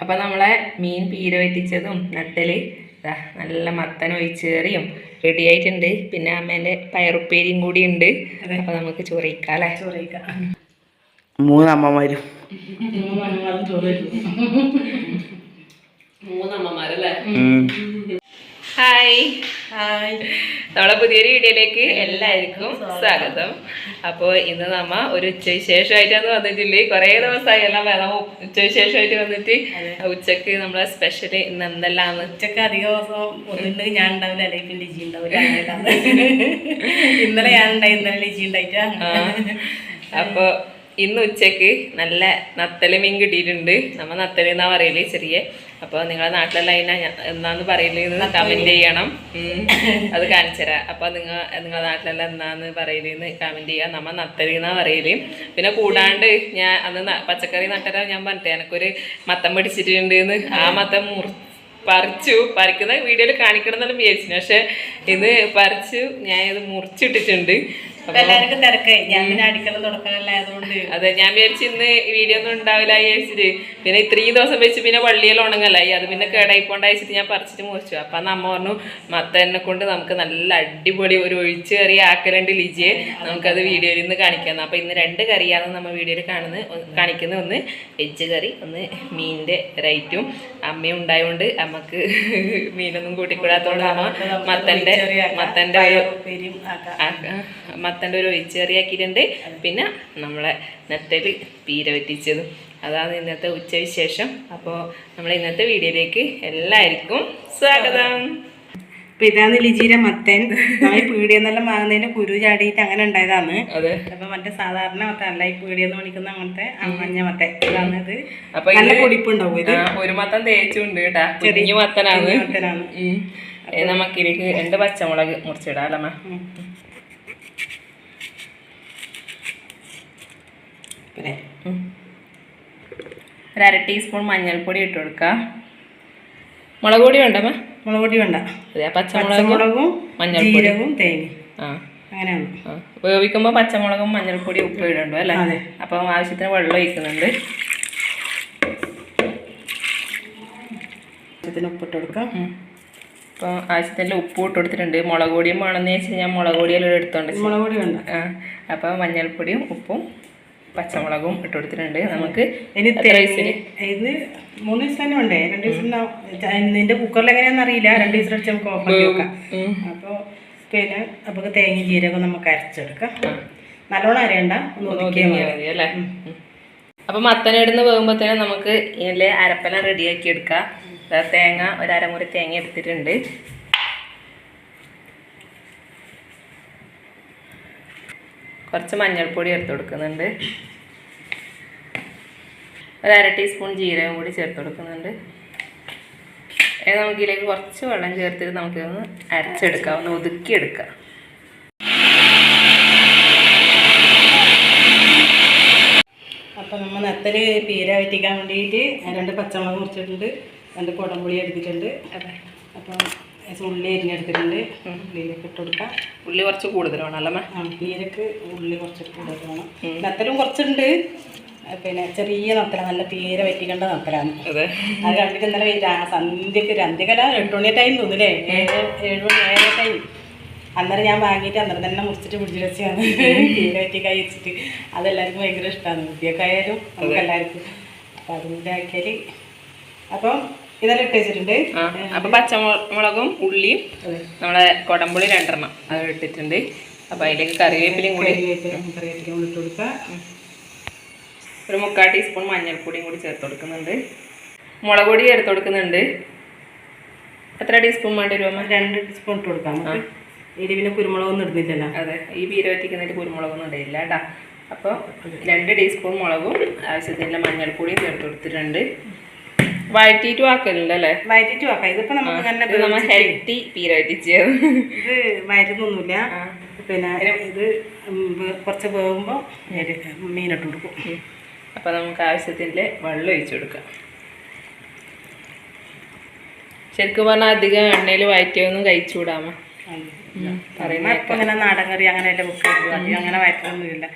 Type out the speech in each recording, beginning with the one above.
അപ്പൊ നമ്മളെ മീൻ പീര വറ്റിച്ചതും നട്ടൽ. ദാ നല്ല മത്തൻ ഒഴിച്ചേറിയും റെഡി ആയിട്ടുണ്ട്. പിന്നെ അമ്മേന്റെ പയറുപ്പേരിയും കൂടി ഉണ്ട്. അപ്പൊ നമുക്ക് ചോറിക്കാം അല്ലേ? ചോറിക്കാം മൂന്നമ്മമാരും. ചോറ് മൂന്നമ്മമാരല്ലേ. ഹായ് ഹായ് നമ്മളെ പുതിയൊരു വീഡിയോയിലേക്ക് എല്ലാവർക്കും സ്വാഗതം. അപ്പോൾ ഇന്ന് നമ്മ ഒരു ഉച്ചവിശേഷമായിട്ടാണ് വന്നിട്ടില്ലേ കുറേ ദിവസമായി എല്ലാം വേണം ഉച്ചവിശേഷമായിട്ട് വന്നിട്ട് ഉച്ചയ്ക്ക് നമ്മളെ സ്പെഷ്യൽ ഇന്ന് എന്തെല്ലാം ഉച്ചയ്ക്ക് അധിക ദിവസം ഒന്നുണ്ട്. ഞാൻ ഉണ്ടാവില്ല അല്ലെങ്കിൽ പിന്നെ ലിജി ഉണ്ടാവില്ല. ഇന്നലെ ഞാൻ ഉണ്ടായി ഇന്നലെ ലിജി ഉണ്ടായിട്ടാ അപ്പോൾ ഇന്ന് ഉച്ചയ്ക്ക് നല്ല നത്തൽ മീൻ കിട്ടിയിട്ടുണ്ട്. നമ്മ നത്തൽ എന്നാ പറയൽ? ചെറിയ. അപ്പോൾ നിങ്ങളെ നാട്ടിലുള്ള അതിനാ എന്നാന്ന് പറയലെന്ന് കമന്റ് ചെയ്യണം. ഉം. അത് കാണിച്ചു തരാം. അപ്പോൾ നിങ്ങൾ നിങ്ങളെ നാട്ടിലെല്ലാം എന്നാന്ന് പറയലെന്ന് കമന്റ് ചെയ്യാം. നമ്മ നത്തൽ എന്നാ പറയൽ. പിന്നെ കൂടാണ്ട് ഞാൻ അന്ന് പച്ചക്കറി നട്ടരാ ഞാൻ പറഞ്ഞിട്ട്. എനക്കൊരു മത്തം പിടിച്ചിട്ടുണ്ട് എന്ന്. ആ മത്തം മുറി പറിച്ചു. പറിക്കുന്ന വീഡിയോയിൽ കാണിക്കണം എന്നെല്ലാം വിചാരിച്ചു പക്ഷെ ഇത് പറിച്ചു. ഞാൻ ഇത് മുറിച്ചിട്ടിട്ടുണ്ട്. അപ്പൊ എല്ലാവർക്കും തിരക്കായി. ഞാൻ പിന്നെ അതെ ഞാൻ വിചാരിച്ചു ഇന്ന് വീഡിയോ ഒന്നും ഉണ്ടാവില്ല വിചാരിച്ചിട്ട്. പിന്നെ ഇത്രയും ദിവസം വെച്ച് പിന്നെ പള്ളിയിൽ ഉണങ്ങലായി അത് പിന്നെ കേടായി അയച്ചിട്ട് ഞാൻ പറിച്ചിട്ട് മുറിച്ചു. അപ്പൊ അന്ന് അമ്മ പറഞ്ഞു മത്തനെ കൊണ്ട് നമുക്ക് നല്ല അടിപൊളി ഒരു ഒഴിച്ചു കറി ആക്കലുണ്ട് ലിജിയെ നമുക്കത് വീഡിയോയിൽ നിന്ന് കാണിക്കാം. അപ്പൊ ഇന്ന് രണ്ട് കറിയാണ് നമ്മൾ വീഡിയോയിൽ കാണുന്നത്. കാണിക്കുന്ന കാണിക്കുന്നത് ഒന്ന് വെജ് കറി ഒന്ന് മീനിന്റെ റൈറ്റും അമ്മയും ഉണ്ടായതുകൊണ്ട് അമ്മയ്ക്ക് മീനൊന്നും കൂട്ടിക്കൂടാത്തോണ്ട് അമ്മ മത്തന്റെ മത്തന്റെ മത്തന്റെ ഒരു ഒഴിച്ചേറിയാക്കിയിട്ടുണ്ട് പിന്നെ നമ്മളെ നെത്തൽ പീര വറ്റിച്ചതും അതാണ് ഇന്നത്തെ ഉച്ചവിശേഷം. അപ്പോൾ നമ്മൾ ഇന്നത്തെ വീഡിയോയിലേക്ക് എല്ലാവർക്കും സ്വാഗതം. അപ്പൊ ഇതാണ് ലിജിയുടെ മത്തൻ. നമ്മൾ പീടിയെന്നെല്ലാം വാങ്ങുന്നതിന്റെ കുരു ചാടിയിട്ട് അങ്ങനെ ഉണ്ടായതാണ്. അതെ. അപ്പൊ മറ്റേ സാധാരണ മത്ത അല്ല ഈ പീടിയെന്ന് വിളിക്കുന്ന അങ്ങനത്തെ മഞ്ഞ മത്തൻ. ഇതാണ് ഇത്. നല്ല കുടിപ്പുണ്ടാവും ഇത്. ഒരു മത്തൻ തേച്ചുണ്ട് കേട്ടാ. കുഞ്ഞു മത്തനാണ്. മത്തനാണ്. രണ്ട് പച്ചമുളക് മുറിച്ചിടാം അല്ലമ്മ പിന്നെ ഒരര ഒരു അര ടീസ്പൂൺ മഞ്ഞൾപ്പൊടി ഇട്ട് കൊടുക്കുക മുളക് പൊടി വേണ്ടമ്മ മുളക് പൊടി വേണ്ട. അതെ പച്ചമുളകും മഞ്ഞൾപ്പൊടിയും മഞ്ഞൾപ്പൊടി. തേങ്ങ. ആ. അങ്ങനെയാണ് ഉപയോഗിക്കുമ്പോൾ പച്ചമുളകും മഞ്ഞൾപ്പൊടി ഉപ്പ് ഇടണ്ടോ അല്ലേ? അതെ. അപ്പം ആവശ്യത്തിന് വെള്ളം ഒഴിക്കുന്നുണ്ട്. ആവശ്യത്തിന് ഉപ്പിട്ട് കൊടുക്കാം. അപ്പോൾ ആവശ്യത്തിന് ഉപ്പ് ഇട്ട് കൊടുത്തിട്ടുണ്ട്. മുളക് പൊടിയും വേണമെന്ന് വെച്ചാൽ ഞാൻ മുളക് പൊടിയെല്ലാം എടുത്തോണ്ട് മുളക് പൊടി വേണ്ട. ആ. അപ്പോൾ മഞ്ഞൾപ്പൊടിയും ഉപ്പും പച്ചമുളകും ഇട്ട് കൊടുത്തിട്ടുണ്ട്. നമുക്ക് ഇനി ഇത് മൂന്ന് ദിവസം തന്നെ ഉണ്ട്. രണ്ട് ദിവസം നിന്റെ കുക്കറിൽ എങ്ങനെയാണെന്ന് അറിയില്ല. രണ്ട് ദിവസം അടിച്ച് നമുക്ക് ഓഫ് ആക്കി വെക്കാം. അപ്പോൾ പിന്നെ നമുക്ക് തേങ്ങ ജീരകം നമുക്ക് അരച്ചെടുക്കാം. നല്ലോണം അരയണ്ട. അപ്പൊ മതി. അല്ലേ? അപ്പം മത്തനിടുന്ന് വേകുമ്പോഴത്തേനും നമുക്ക് ഇതിലെ അരപ്പല റെഡിയാക്കി എടുക്കാം. തേങ്ങ ഒരു അരമുറി തേങ്ങ എടുത്തിട്ടുണ്ട്. കുറച്ച് മഞ്ഞൾപ്പൊടി ചേർത്ത് കൊടുക്കുന്നുണ്ട്. ഒരു അര ടീസ്പൂൺ ജീരകം കൂടി ചേർത്ത് കൊടുക്കുന്നുണ്ട്. നമുക്ക് ഇതിലേക്ക് കുറച്ച് വെള്ളം ചേർത്തിട്ട് നമുക്കിതൊന്ന് അരച്ചെടുക്കാം ഒന്ന് ഒതുക്കിയെടുക്കാം. അപ്പം നമ്മൾ നെത്തൽ പീര വറ്റിക്കാൻ വേണ്ടിയിട്ട് രണ്ട് പച്ചമുളക് മുറിച്ചിട്ടുണ്ട് രണ്ട് കുടംപുളി എടുത്തിട്ടുണ്ട്. അപ്പോൾ ഉള്ളി അരിഞ്ഞെടുത്തിട്ടുണ്ട്. ഉള്ളിയിലേക്ക് ഇട്ട് കൊടുക്കാം. ഉള്ളി കുറച്ച് കൂടുതൽ വേണം അല്ലേ ഉള്ളിയിലേക്ക് ഉള്ളി കുറച്ച് കൂടുതൽ വേണം നത്തലും കുറച്ചുണ്ട്. പിന്നെ ചെറിയ നത്തല നല്ല പീര പറ്റിക്കേണ്ട നത്തലാണ്. അതെ. കണ്ടിട്ട് ഇന്നലെ സന്ധ്യക്ക് രണ്ടിക്കല അന്ത്യകല എട്ട് മണി ടൈം തോന്നില്ലേ ഏഴ് മണി ഏഴര ടൈം അന്നേരം ഞാൻ വാങ്ങിയിട്ട് അന്നേരം തന്നെ മുറിച്ചിട്ട് പിടിച്ചു വെച്ചാണ് പീര കൈ വെച്ചിട്ട്. അതെല്ലാവർക്കും ഭയങ്കര ഇഷ്ടമാണ് കുട്ടിയൊക്കെയായാലും നമുക്ക് എല്ലാവർക്കും അപ്പം അതിന്റെ ആക്കിയാൽ അപ്പം ഇതെല്ലാം ഇട്ട് വെച്ചിട്ടുണ്ട്. അപ്പൊ പച്ചമുളകും ഉള്ളിയും നമ്മളെ കൊടമ്പുളി രണ്ടെണ്ണം അത് ഇട്ടിട്ടുണ്ട്. അപ്പൊ അതിലേക്ക് കറിവേപ്പിലയും കൂടി. ഇട്ട് കൊടുക്കുക. ഒരു മുക്കാൽ ടീസ്പൂൺ മഞ്ഞൾപ്പൊടിയും കൂടി ചേർത്ത് കൊടുക്കുന്നുണ്ട്. മുളക് പൊടി ചേർത്ത് കൊടുക്കുന്നുണ്ട്. എത്ര ടീസ്പൂൺ വേണ്ടി വരുമ്പോൾ? രണ്ട് ടീസ്പൂൺ ഇട്ട് കൊടുക്കാം. എരിവിന് കുരുമുളകൊന്നും ഇടുന്നില്ലല്ലോ. അതെ. ഈ പീര വറ്റിക്കുന്നതിൽ കുരുമുളകൊന്നും ഇടയില്ല കേട്ടാ. അപ്പോൾ രണ്ട് ടീസ്പൂൺ മുളകും ആവശ്യത്തിനുള്ള മഞ്ഞൾപ്പൊടിയും ചേർത്ത് കൊടുത്തിട്ടുണ്ട്. വഴറ്റിയിട്ടും ആക്കലുണ്ട് അല്ലേ? വഴറ്റിട്ടും വെക്കാം. ഇതിപ്പോ നമുക്ക് നല്ല ഹെൽത്തി പീര വറ്റിച്ചത് ഇത് മരുന്നൊന്നുമില്ല പിന്നെ ഇത് കുറച്ച് വേകുമ്പോൾ മീനിട്ട് കൊടുക്കും. അപ്പോൾ നമുക്ക് ആവശ്യത്തിന്റെ വെള്ളം ഒഴിച്ചു കൊടുക്കാം. ശരിക്കും പറഞ്ഞാൽ അധികം എണ്ണയിൽ വയറ്റിയൊന്നും കഴിച്ചുകൂടാമോ പറയുന്ന ഇപ്പം നാടൻ കറി അങ്ങനെ അങ്ങനെ വയറ്റൊന്നുമില്ല.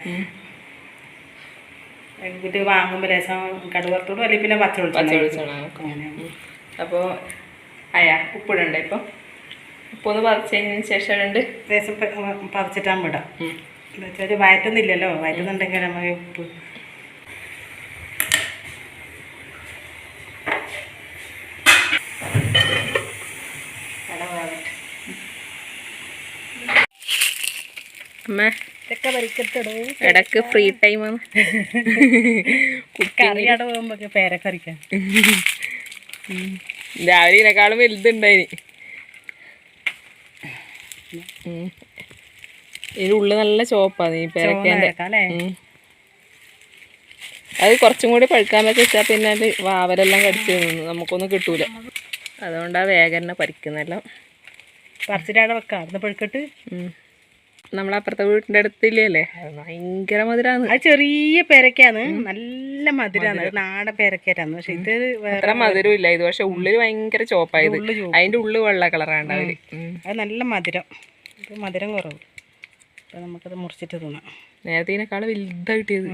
എന്നിട്ട് വാങ്ങുമ്പോൾ രസം കടുവറുത്തോടും അല്ലെങ്കിൽ പിന്നെ പച്ച പച്ച വെളിച്ചെണ്ണ വെളിച്ചെണ്ണ അങ്ങനെ. അപ്പോൾ അയാ ഉപ്പിടണ്ട ഇപ്പം? ഉപ്പൊന്ന് പറിച്ചതിന് ശേഷം രണ്ട് ലേശം പ- പറിച്ചിട്ടാൻ വിടാം എന്താ വെച്ചാൽ വയറ്റുന്നില്ലല്ലോ വയറ്റുന്നുണ്ടെങ്കിൽ നമുക്ക് ഉപ്പ്. അമ്മ. ഇടയ്ക്ക് ഫ്രീ ടൈം കറിയാടെ പോകുമ്പോ പേരക്കറിക്കാൻ രാവിലെ ഇതിനേക്കാളും വലുതുണ്ടായിന്. ഉള്ളിൽ നല്ല ചോപ്പാണ് അല്ലേ? ഉം. അത് കുറച്ചും കൂടി പഴുക്കാൻ വെച്ചാൽ പിന്നെ അത് വാവരെല്ലാം കടിച്ചു നിന്നു നമുക്കൊന്നും കിട്ടൂല. അതുകൊണ്ടാ വേഗം തന്നെ പരിക്കുന്നല്ലോ പറിച്ചിട്ടാടെ വെക്കാം. അവിടുന്ന് പഴുക്കട്ട്. നമ്മളപ്പുറത്തെ വീട്ടിന്റെ അടുത്തില്ലേ ഭയങ്കര മധുരാണ്. ആ ചെറിയ പേരക്കയാണ്. നല്ല മധുരാണ്. നാടൻ പേരക്കേറ്റാണ് പക്ഷെ ഇത് വേറെ മധുരം ഇല്ല ഇത് പക്ഷെ ഉള്ളിൽ ഭയങ്കര ചോപ്പായത്. അതിന്റെ ഉള്ളു വെള്ള കളറാണ് അവർ. അത് നല്ല മധുരം. ഇത് മധുരം കുറവ്. അപ്പം നമുക്കത് മുറിച്ചിട്ട് തിന്നാം. നേരത്തെ വലുതാ കിട്ടിയത്.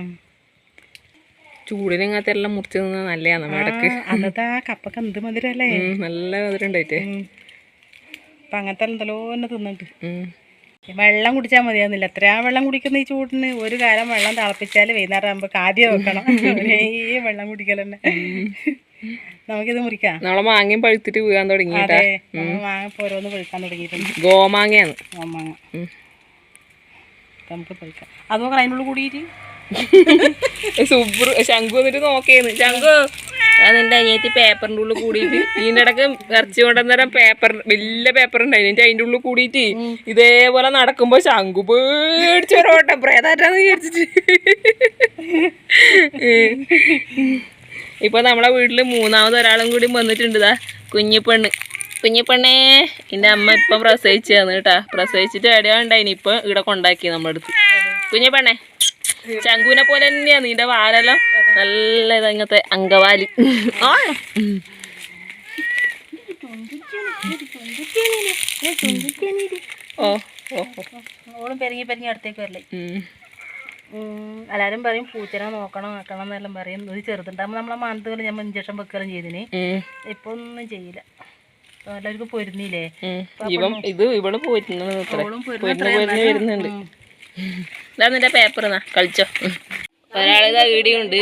ചൂടിനകത്ത് എല്ലാം മുറിച്ച് തിന്നാ നല്ലതാണ് നമ്മുടെ ഇടയ്ക്ക്. കപ്പൊക്കെ എന്ത് മധുരം അല്ലേ നല്ല മധുരം ഉണ്ടായിട്ടേ. അപ്പം അങ്ങനത്തെ എന്തല്ലോ തന്നെ തിന്നിട്ട്. വെള്ളം കുടിച്ചാൽ മതിയാവുന്നില്ല. എത്രയാ വെള്ളം കുടിക്കുന്ന ഈ ചൂടിന്? ഒരു കാലം വെള്ളം തിളപ്പിച്ചാൽ വൈകുന്നേരം ആകുമ്പോൾ കാതി വെക്കണം ഒരേ വെള്ളം കുടിക്കൽ തന്നെ. നമുക്കിത് മുറിക്കാം. നമ്മളെ മാങ്ങയും പഴുത്തിട്ട് വീഴാൻ തുടങ്ങി അതെ. മാങ്ങ ഓരോന്ന് പഴുക്കാൻ തുടങ്ങിയിട്ടുണ്ട്. ഗോമാങ്ങയാണ്. ഗോമാങ്ങ. നമുക്ക് പഴുക്കാം. അത് നോക്കണം അതിനുള്ളിൽ കൂടിയിട്ട് സുബ്രു ശംഖു എന്നിട്ട് നോക്കിയെന്ന് ശംഖു നിന്റെ അനിയത്തി പേപ്പറിന്റെ ഉള്ളിൽ കൂടിയിട്ട് ഇതിന്റെ ഇടയ്ക്ക് ഇറച്ചി കൊണ്ടുവന്നേരം പേപ്പർ വലിയ പേപ്പർ ഉണ്ടായി എന്നിട്ട് അതിന്റെ ഉള്ളിൽ കൂടിയിട്ട് ഇതേപോലെ നടക്കുമ്പോ ശംഖു പേടിച്ച് ഓട്ടം. പ്രേതാറ്റാന്ന് വിചാരിച്ചിട്ട്. ഇപ്പൊ നമ്മളെ വീട്ടിൽ മൂന്നാമത് ഒരാളും കൂടി വന്നിട്ടുണ്ട് ഇതാ കുഞ്ഞിപ്പെണ്ണ് കുഞ്ഞിപ്പെണ്ണേ എന്റെ അമ്മ ഇപ്പം തന്നു കേട്ടാ. പ്രസവിച്ചിട്ട് എവിടെയാ ഉണ്ടായിനി. ഇപ്പൊ ഇവിടെ കൊണ്ടാക്കി നമ്മുടെ അടുത്ത്. കുഞ്ഞിപ്പെണ്ണേ ശങ്കുവിനെ പോലെ തന്നെയാ നിന്റെ വാലെല്ലാം. നല്ല ഇതങ്ങനത്തെ അങ്കവാലി. ആ. ഓ. ഓളും പെരുങ്ങി പെരുങ്ങി അടുത്തേക്ക് വരല്ലേ എല്ലാരും പറയും പൂച്ചനെ നോക്കണം ആക്കണം എന്നെല്ലാം പറയും. ഒരു ചെറുതുണ്ടാകുമ്പോൾ നമ്മളെ മാനത്തുകൾ ഞാൻ ഇഞ്ചക്ഷൻ വെക്കുകയും ചെയ്തിന്. ഇപ്പൊ ഒന്നും ചെയ്യില്ല. എല്ലാവർക്കും പൊരുന്നില്ലേ? ഇവളും ഇവൻ ഇത് പോയിരുന്നു വരുന്നുണ്ട്. ഇതാ നിന്റെ പേപ്പർ എന്നാ കളിച്ചോ. ഒരാളിതാ വീടിയുണ്ട്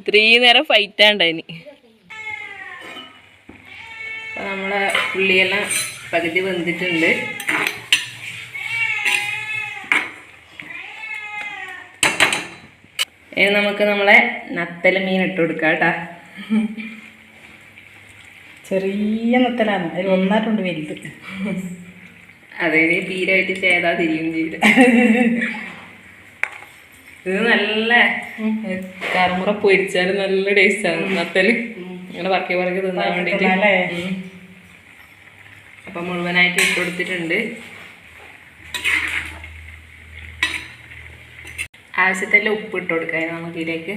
ഇത്രയും നേരം ഫൈറ്റ് ഉണ്ടായിന്. അപ്പൊ നമ്മളെ പുള്ളിയെല്ലാം പകുതി വെന്തിട്ടുണ്ട്. ഇനി നമുക്ക് നമ്മളെ നത്തല മീൻ ഇട്ട് കൊടുക്കാം കേട്ടാ. ചെറിയ നത്തലാണ്. അതിൽ ഒന്നായിട്ടുണ്ട് വലുത് അതിന് തീരായിട്ട് ചെയ്താ തിരിയും ചെയ്ത്. ഇത് നല്ല കറുമുറ പൊരിച്ചാൽ നല്ല ടേസ്റ്റാണ് നത്തൽ ഇങ്ങനെ പറക്കി പറക്കി തിന്നാൻ വേണ്ടിട്ട്. അപ്പൊ മുഴുവനായിട്ട് ഇട്ട് കൊടുത്തിട്ടുണ്ട്. ആവശ്യത്തിൽ ഉപ്പ് ഇട്ട് കൊടുക്കാം നമുക്ക് ഇതിലേക്ക്.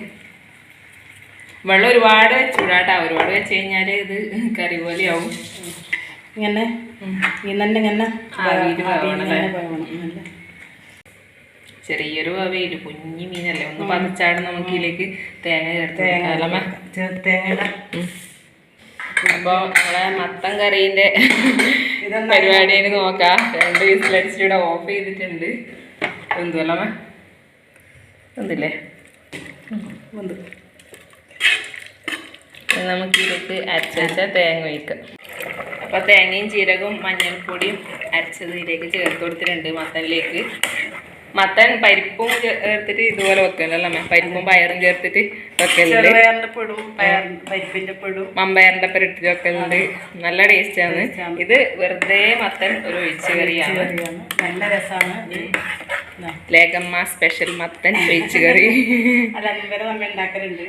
വെള്ളം ഒരുപാട് വെച്ചുകൂടാട്ടാ ഒരുപാട് വെച്ച് കഴിഞ്ഞാൽ ഇത് കറി പോലെയാവും. ഇങ്ങനെ ഇന്നെ ഇങ്ങനെ ആവിയിൽ ആവിയിൽ വേവണം ഇങ്ങനെ വേവണം. ചെറിയൊരു അവയിൽ കുഞ്ഞു മീനല്ലേ? ഒന്ന് പതിച്ചാട് നമുക്ക് ഇതിലേക്ക് തേങ്ങ ചേർത്ത് തേങ്ങ അപ്പൊ നമ്മളെ മത്തം കറീന്റെ പരിപാടിയിൽ നോക്കാം. രണ്ട് വിസിലടിച്ചിട്ട് ഇവിടെ ഓഫ് ചെയ്തിട്ടുണ്ട്. എന്തുവല്ലമ്മ എന്തില്ലേ? നമുക്കിതിലേക്ക് അരച്ച് തേങ്ങ ഒഴിക്കാം. അപ്പൊ തേങ്ങയും ജീരകവും മഞ്ഞൾപ്പൊടിയും അരച്ചത് ഇതിലേക്ക് ചേർത്ത് കൊടുത്തിട്ടുണ്ട് മത്തനിലേക്ക്. മത്തൻ പരിപ്പും ചേർത്തിട്ട് ഇതുപോലെ വെക്കണ്ടല്ലോ അമ്മ? പരിപ്പും പയറും ചേർത്തിട്ട് വെക്കലുണ്ട്. മമ്പയറിന്റെ പെരട്ടി വെക്കലുണ്ട്. നല്ല ടേസ്റ്റാണ്. ഇത് വെറുതെ മത്തൻ ഒരു ഒഴിച്ചു കറിയാണ് നല്ല രസമാണ് ലേഖമ്മ സ്പെഷ്യൽ മത്തൻ ഒഴിച്ചു കറി അല്ല ഇവരെ നമ്മൾ ഉണ്ടാക്കലുണ്ട്.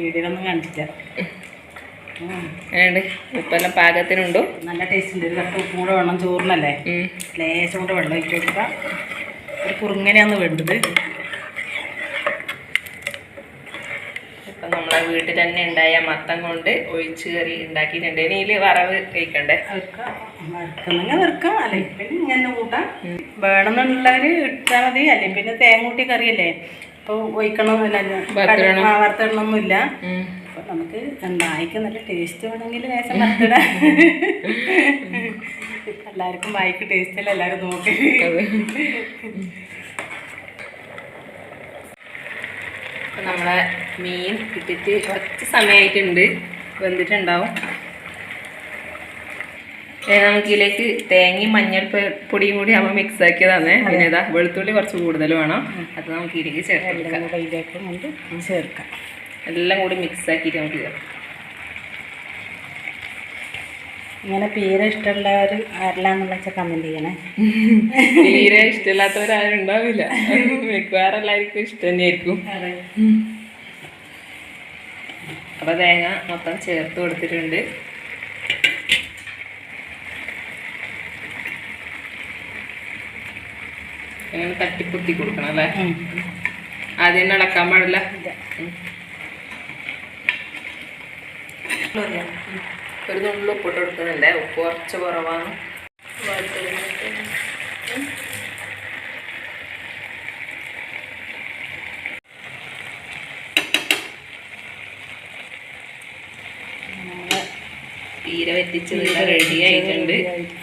വീഡിയോയിലൊന്നും കണ്ടില്ല ഉം. അങ്ങനെയുണ്ട് ഉപ്പെല്ലാം പാകത്തിനുണ്ടോ? നല്ല ടേസ്റ്റ് ഉണ്ട് ഒരു കട്ട ഉപ്പും കൂടെ വേണം. ചോറിനല്ലേ. ലേശം കൂടെ വെള്ളം ഒഴിച്ച് കൊടുക്കുക. ഒരു കുറുങ്ങനെയാണ് വേണ്ടത്. ഇപ്പൊ നമ്മളെ വീട്ടിൽ തന്നെ ഉണ്ടായ മത്തം കൊണ്ട് ഒഴിച്ച് കറി ഉണ്ടാക്കിയിട്ടുണ്ട്. ഇനി ഇതിൽ വറവ് കഴിക്കണ്ടേ? വറുക്കുന്നെങ്കിൽ വെറുക്കാം. അല്ലെങ്കിൽ പിന്നെ ഇങ്ങനെ കൂട്ടാം. വേണമെന്നുള്ളവർ ഇട്ടാൽ മതി. അല്ലെങ്കിൽ പിന്നെ തേങ്ങ കൂട്ടി കറിയല്ലേ? അപ്പോൾ ഒഴിക്കണം. വറുത്തിടണം. വറുത്തിടണമൊന്നുമില്ല. നമുക്ക് വായിക്ക് നല്ല ടേസ്റ്റ് വേണമെങ്കിൽ ലേശം വറുത്തിടാം. എല്ലാവർക്കും വായിക്ക് ടേസ്റ്റ് അല്ല? എല്ലാവരും നോക്കി. നമ്മളെ മീൻ കിട്ടിയിട്ട് കുറച്ച് സമയമായിട്ടുണ്ട് വെന്തിട്ടുണ്ടാവും. ഏ, നമുക്ക് ഇതിലേക്ക് തേങ്ങയും മഞ്ഞൾ പൊടിയും കൂടി നമ്മൾ മിക്സ് ആക്കിയതാണ്. പിന്നെ ഇതാ വെളുത്തുള്ളി കുറച്ച് കൂടുതൽ വേണം. അത് നമുക്ക് ഇതിലേക്ക് ചേർക്കാം ചേർക്കാം. എല്ലാം കൂടി മിക്സ് ആക്കിയിട്ട് നമുക്ക് ചേർക്കാം ഇങ്ങനെ പീര ഇഷ്ടമുള്ളവർ ആരെല്ലാന്നുള്ള കമന്റ് ചെയ്യണേ. പീര ഇഷ്ടമില്ലാത്തവരാരും ഉണ്ടാവില്ല. മിക്കവാറും എല്ലാവർക്കും ഇഷ്ടം തന്നെയായിരിക്കും. അപ്പോൾ അപ്പൊ തേങ്ങ മൊത്തം ചേർത്ത് കൊടുത്തിട്ടുണ്ട്. അങ്ങനെ തട്ടിപ്പൊത്തി കൊടുക്കണം അല്ലേ? ആദ്യം ഇളക്കാൻ പാടില്ല. ഒരു നുള്ളിൽ ഉപ്പിട്ട് കൊടുക്കുന്നുണ്ട്. ഉപ്പ് കുറച്ച് കുറവാണ്. തീരെ വെറ്റിച്ചത് റെഡി ആയിട്ടുണ്ട്.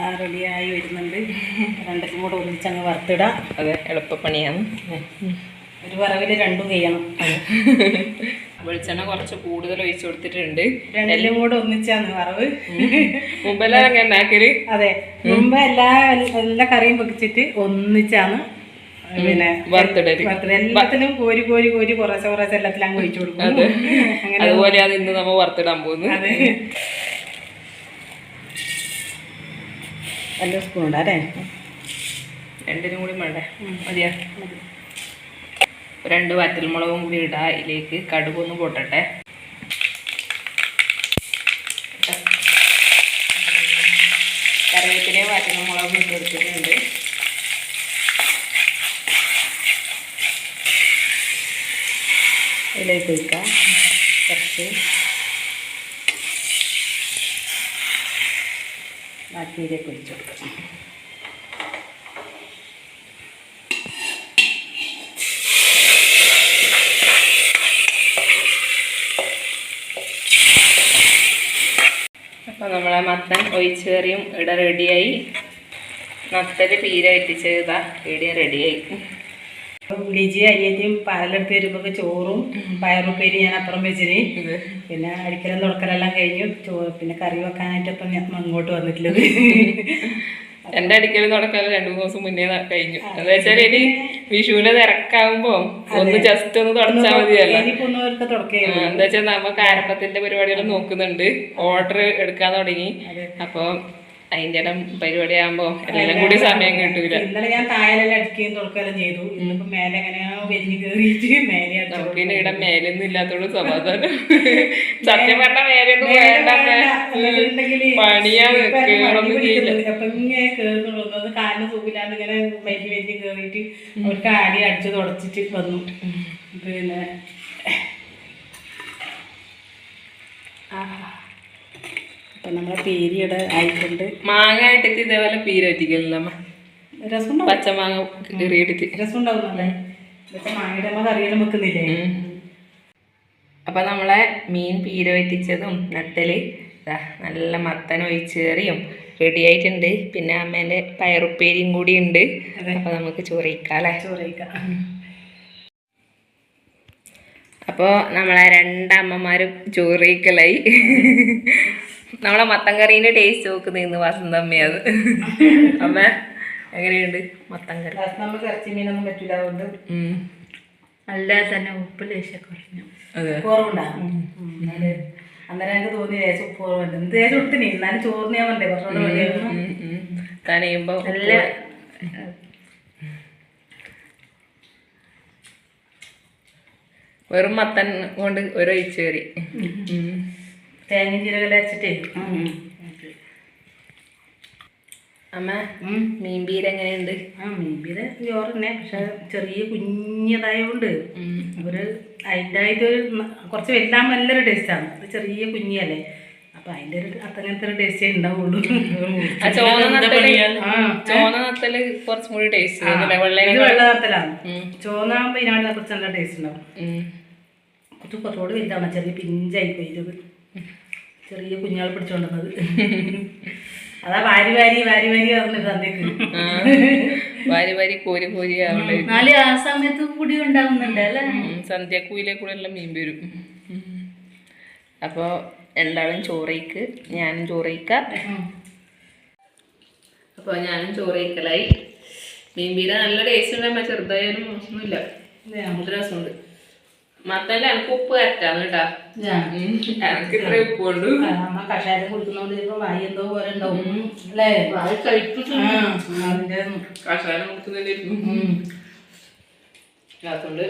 ആ റെഡിയായി വരുന്നുണ്ട്. രണ്ടും കൂടെ ഒന്നിച്ചങ്ങ് വറുത്തിടാം. അതെ എളുപ്പപ്പണിയാണ്. ഒരു വറവിൽ രണ്ടും ചെയ്യണം വെളിച്ചെണ്ണ കുറച്ച് കൂടുതൽ ഒഴിച്ചു കൊടുത്തിട്ടുണ്ട്. രണ്ടെല്ലാം കൂടെ ഒന്നിച്ചാണ് വറവ്. മുമ്പെല്ലാം അങ്ങനെ ഉണ്ടാക്കൽ? അതെ. മുമ്പ് എല്ലാ എല്ലാ കറിയും വെച്ചിട്ട് ഒന്നിച്ചാണ് പിന്നെ കോരി കോരി കോരി എല്ലാത്തിലും അങ്ങ് ഒഴിച്ചു കൊടുക്കും. അങ്ങനെ അതുപോലെയാണ് ഇന്ന് നമ്മൾ വറുത്തിടാൻ പോകുന്നത് അതെ. നല്ല സ്പൂൺ രണ്ടിനും കൂടി വേണ്ടേ മതിയാ? രണ്ട് വറ്റൽമുളകും കൂടി ഇടാം ഇതിലേക്ക് കടുകൊന്ന് പൊട്ടട്ടെ കറിവേപ്പിലയും വറ്റൽമുളകും ഇട്ട് കൊടുത്തിട്ടുണ്ട്. ഇതിലേക്ക് ഒഴിക്കാം കുറച്ച് ബാക്കിയിലേക്ക് ഒഴിച്ചു കൊടുക്കാം അപ്പോൾ നമ്മളെ മത്തൻ ഒഴിച്ചേറിയും ഇവിടെ റെഡിയായി മത്തൽ പീര വെറ്റിച്ചത് ഇവിടെ റെഡിയായി ലിജി അരിയത്തിയും പാലെടുത്ത് വരുമ്പോൾ ചോറും പയറുപ്പേരി ഞാൻ അപ്പുറം വെച്ചിന്. പിന്നെ അടിക്കലും തുടക്കലെല്ലാം കഴിഞ്ഞു. പിന്നെ കറി വെക്കാനായിട്ട് ഇപ്പം ഞാൻ അങ്ങോട്ട് വന്നിട്ടുള്ളത് എന്റെ അടിക്കൽ തുടക്കാലും രണ്ടു മൂന്ന് ദിവസം മുന്നേ കഴിഞ്ഞു. എന്താ വെച്ചാൽ ഇനി വിഷുവിന്റെ തിരക്കാവുമ്പോ ഒന്ന് ജസ്റ്റ് ഒന്ന് തുടച്ചാൽ മതിയല്ലോ. എന്താ വെച്ചാൽ നമ്മ കാരപ്പത്തിന്റെ പരിപാടികൾ നോക്കുന്നുണ്ട്. ഓർഡർ എടുക്കാൻ തുടങ്ങി. അപ്പൊ അതിന്റെ ഇടം പരിപാടി ആകുമ്പോ എല്ലാം കൂടി സമയം കിട്ടൂല. ഇന്നലെ ഞാൻ താഴെല്ലാം അടുക്കുകയും തുറക്കുകയെല്ലാം ചെയ്തു. ഇന്നിപ്പോ മേലെ എങ്ങനെയാ വലിഞ്ഞു കയറിയിട്ട് മേലെ പിന്നെ ഇവിടെ മേലൊന്നും ഇല്ലാത്തോട് സമാധാനം. സത്യം പറഞ്ഞ മേലൊന്നും വേണ്ട പണിയാണ് കേറൊന്നും ചെയ്യില്ല. അപ്പൊ ഇങ്ങനെ കേറുന്നുള്ളൂ. അത് കാലിന് സുഖമില്ലാണ്ട് ഇങ്ങനെ വലിയ വലിയ കേറിയിട്ട് അവർക്ക് ആടി അടിച്ച് തുടച്ചിട്ട് വന്നു. പിന്നെ അപ്പൊ നമ്മളെ പീരിയുടെ ആയിട്ടുണ്ട്. മാങ്ങ ഇട്ടിട്ട് ഇതേപോലെ പീര പറ്റിക്കലില്ല രസം പച്ചമാങ്ങ കീറിയിട്ടിട്ട്. രസം ഉണ്ടാവുന്നല്ലേ ഇതൊക്കെ മാങ്ങയുടെ അമ്മ കറിയെല്ലാം വെക്കുന്നില്ലേ? അപ്പൊ നമ്മളെ മീൻ പീര വറ്റിച്ചതും നട്ടൽ ദാ നല്ല മത്തൻ ഒഴിച്ചേറിയും റെഡി ആയിട്ടുണ്ട്. പിന്നെ അമ്മേന്റെ പയറുപ്പേരിയും കൂടി ഉണ്ട്. അപ്പൊ നമുക്ക് ചോറിക്കാല്ലേ ചോറ് കഴിക്കാം അപ്പോൾ നമ്മളെ രണ്ടമ്മമാരും ചോറിക്കലായി നമ്മളെ മത്തൻ കറീന്റെ ടേസ്റ്റ് നോക്കുന്ന ഇന്ന് വസന്തമ്മയത് അമ്മ എങ്ങനെയുണ്ട് മത്തൻ കറി? ലാസ്റ്റ് നമുക്ക് ഇറച്ചി മീനൊന്നും പറ്റില്ല അതുകൊണ്ട്. അല്ലാതെ തന്നെ ഉപ്പ് ലേശം കുറഞ്ഞു. അതെ. കുറവുണ്ടാകും അന്നേരം എനിക്ക് തോന്നി ലേശം ഉപ്പ് കുറവുണ്ട്. എന്ത് ലേശം ഇട്ടിനി എന്നാലും ചോറിന് ഞാൻ വേണ്ടേ കുറച്ചുകൂടെ. കനയുമ്പോ നല്ല വെറും മത്തൻ കൊണ്ട് ഒരു കറി. തേങ്ങ ജീരകം അരച്ചിട്ടേ. അമ്മ മീൻ പീര എങ്ങനെയുണ്ട്? ആ മീൻപീര് ചോറ് തന്നെ പക്ഷെ ചെറിയ കുഞ്ഞതായതുകൊണ്ട് ഒരു അതിന്റെതായിട്ട് ഒരു കുറച്ച് വലുതാകുമ്പോൾ നല്ലൊരു ടേസ്റ്റാണ്. അത് ചെറിയ കുഞ്ഞിയല്ലേ അപ്പൊ അതിന്റെ ഒരു അങ്ങനത്തെ ഒരു ടേസ്റ്റേ ഉണ്ടാവുള്ളൂ ചോന്ന നത്തൽ കുറച്ചും കൂടി ടേസ്റ്റ് വെള്ള നത്തലാണ് ഉം. ചോന്നാകുമ്പോ ഇതിനാണ് കുറച്ച് നല്ല ടേസ്റ്റ് ഉണ്ടാവും. കുറച്ച് കുറച്ചുകൂടി വലുതാണ് ചെറിയ പിഞ്ചായി പോയി ചെറിയ കുഞ്ഞാൾ പിടിച്ചോണ്ടുന്നത് അതാ വാരി വാരി വാരി വാരി പറഞ്ഞത് അന്നേക്ക്. വാരി വാരി കോരി കോരി നാളെ ആ സമയത്ത് കൂടി ഉണ്ടാവുന്നുണ്ട് അല്ലേ? സന്ധ്യാക്കൂയിലെ കൂടെ എല്ലാം മീൻ വരും. അപ്പോൾ എല്ലാവരും ചോറയ്ക്ക് ഞാനും ചോറയ്ക്ക അപ്പോൾ ഞാനും ചോറയ്ക്കലായി മീൻ പീര നല്ല ടേസ്റ്റ് ഉണ്ടാകുമ്പോ ചെറുതായാലും മോശമൊന്നുമില്ല. നമുക്ക് രസമുണ്ട്. മത്തല്ല എനിക്ക് ഉപ്പ് കറ്റാന്ന് കേട്ടാ. എനിക്ക് ഇത്ര ഉപ്പ് കൊണ്ട് അമ്മ കഷായം കുടിക്കുന്നോണ്ട് ഇപ്പൊ വായി എന്തോ പോലെ ഉണ്ടാവും. അല്ലേ? കഴിപ്പിച്ചു ആ, അതിന്റെ കഷായം കൊടുക്കുന്നുണ്ടായിരുന്നു ഉം. അതുകൊണ്ട്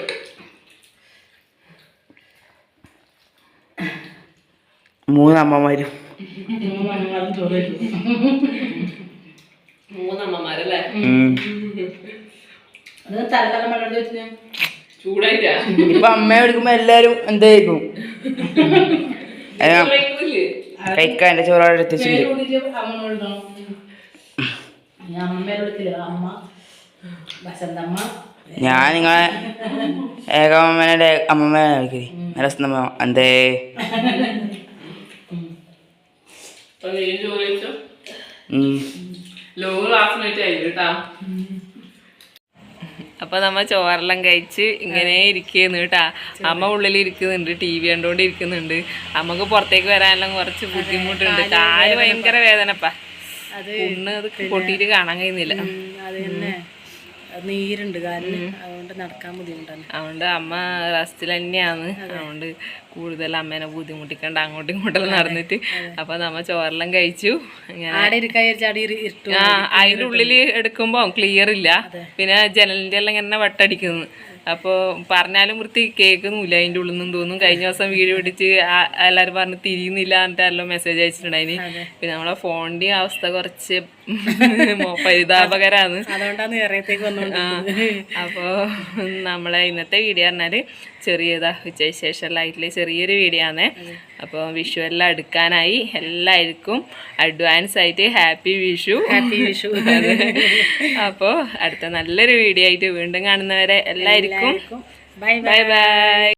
മൂന്ന് അമ്മമാരും മൂന്ന് അമ്മമാരും ചോറ് മൂന്നമ്മമാരല്ലേ. അത് തലതലം വെള്ളം വെച്ച് ചൂടായിട്ടാ. ഇപ്പൊ അമ്മ എടുക്കുമ്പോ എല്ലാരും എന്തായിരിക്കും? കഴിക്കാൻ എന്റെ ചോറോടെ എടുത്തിട്ടുണ്ട്. ഞാൻ നിങ്ങളെ ഏകമ്മേനെ അമ്മമ്മേനെ വിളിക്കൽ. രസമ്മ എന്തേ? അപ്പൊ നീ ചോറ് കഴിച്ചോ? ഉം. ലോ ക്ലാസ്സിനായിട്ട് ആയി കേട്ടാ അപ്പൊ നമ്മ ചോറെല്ലാം കഴിച്ച് ഇങ്ങനെ ഇരിക്കുന്നു കേട്ടാ. അമ്മ ഉള്ളിൽ ഇരിക്കുന്നുണ്ട് ടി വി കണ്ടോണ്ട് ഇരിക്കുന്നുണ്ട്. അമ്മയ്ക്ക് പുറത്തേക്ക് വരാനെല്ലാം കുറച്ച് ബുദ്ധിമുട്ടുണ്ട്. കാൽ ഭയങ്കര വേദനപ്പാ. ഉണ്ണ് അത് പൊട്ടിയിട്ട് കാണാൻ കഴിയുന്നില്ല. നീരുണ്ട്. കാലിന് അതുകൊണ്ട് നടക്കാൻ ബുദ്ധിമുട്ടാണ്. അതുകൊണ്ട് അമ്മ റസ്റ്റിൽ തന്നെയാണ്. അതുകൊണ്ട് കൂടുതൽ അമ്മേനെ ബുദ്ധിമുട്ടിക്കണ്ട. അങ്ങോട്ടും ഇങ്ങോട്ടും നടന്നിട്ട്. അപ്പൊ നമ്മ ചോറെല്ലാം കഴിച്ചു. അതിന്റെ ഉള്ളിൽ എടുക്കുമ്പോ ക്ലിയർ ഇല്ല. പിന്നെ ജനലിന്റെ എല്ലാം ഇങ്ങനെ വട്ടടിക്കുന്നു. അപ്പൊ പറഞ്ഞാലും വൃത്തി കേൾക്കുന്നില്ല അതിന്റെ ഉള്ളിൽ നിന്നും തോന്നും. കഴിഞ്ഞ ദിവസം വീഡിയോ പിടിച്ച് എല്ലാവരും പറഞ്ഞ് തിരിയുന്നില്ല എന്നിട്ടല്ലോ മെസ്സേജ് അയച്ചിട്ടുണ്ടായിന് പിന്നെ നമ്മളെ ഫോണിന്റെ അവസ്ഥ കുറച്ച് പരിതാപകരാണ്. അതുകൊണ്ടാണ് ഇറയത്തേക്ക് വന്നോണ്ട് ആ, അപ്പോ നമ്മളെ ഇന്നത്തെ വീഡിയോ പറഞ്ഞാൽ ചെറിയതാ ലൈറ്റിൽ ചെറിയൊരു വീഡിയോ ആണ്. അപ്പോൾ വിഷു എല്ലാം എടുക്കാനായി എല്ലാവർക്കും അഡ്വാൻസ് ആയിട്ട് ഹാപ്പി വിഷു. ഹാപ്പി വിഷു. അപ്പോൾ അടുത്ത നല്ലൊരു വീഡിയോ ആയിട്ട് വീണ്ടും കാണുന്നവരെ എല്ലാവർക്കും ബൈ. Bye bye.